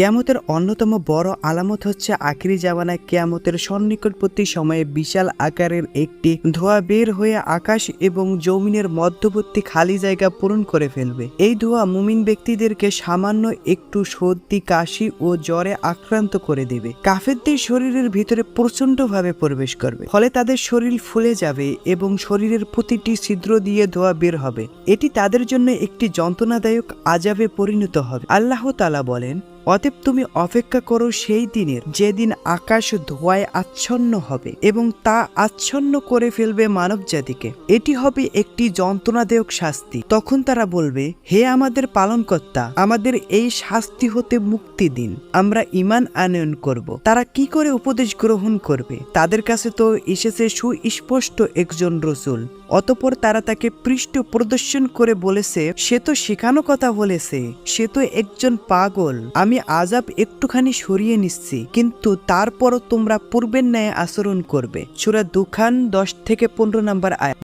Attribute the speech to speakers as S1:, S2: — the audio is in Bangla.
S1: কেয়ামতের অন্যতম বড় আলামত হচ্ছে আখিরি জামানায় কেয়ামতের সন্নিকটবর্তী সময়ে বিশাল আকারের একটি ধোঁয়া বের হয়ে আকাশ এবং জমিনের মধ্যবর্তী খালি জায়গা পূরণ করে ফেলবে। এই ধোঁয়া মুমিন ব্যক্তিদেরকে সামান্য একটু সর্দি, কাশি ও জ্বরে আক্রান্ত করে দেবে। কাফেরদের শরীরের ভিতরে প্রচণ্ডভাবে প্রবেশ করবে। ফলে তাদের শরীর ফুলে যাবে এবং শরীরের প্রতিটি ছিদ্র দিয়ে ধোঁয়া বের হবে। এটি তাদের জন্য একটি যন্ত্রণাদায়ক আজাবে পরিণত হবে। আল্লাহ তালা বলেন অতএব তুমি অপেক্ষা করো সেই দিনের যেদিন আকাশ ধোঁয়ায় আচ্ছন্ন হবে এবং তা আচ্ছন্ন করে ফেলবে মানব জাতিকে এটি হবে একটি যন্ত্রণাদায়ক শাস্তি। তখন তারা বলবে, হে আমাদের পালনকর্তা, আমাদের এই শাস্তি হতে মুক্তি দিন। আমরা ইমান আনয়ন করব। তারা কি করে উপদেশ গ্রহণ করবে? তাদের কাছে তো এসেছে সুস্পষ্ট একজন রসুল। অতপর তারা তাকে পৃষ্ঠ প্রদর্শন করে বলেছে, সে তো শেখানো কথা বলেছে। সে তো একজন পাগল। আমি আজাব একটুখানি সরিয়ে নিচ্ছি, কিন্তু তারপরও তোমরা পূর্বের ন্যায় আচরণ করবে। সুরা দুখান দশ থেকে পনেরো নম্বর আয়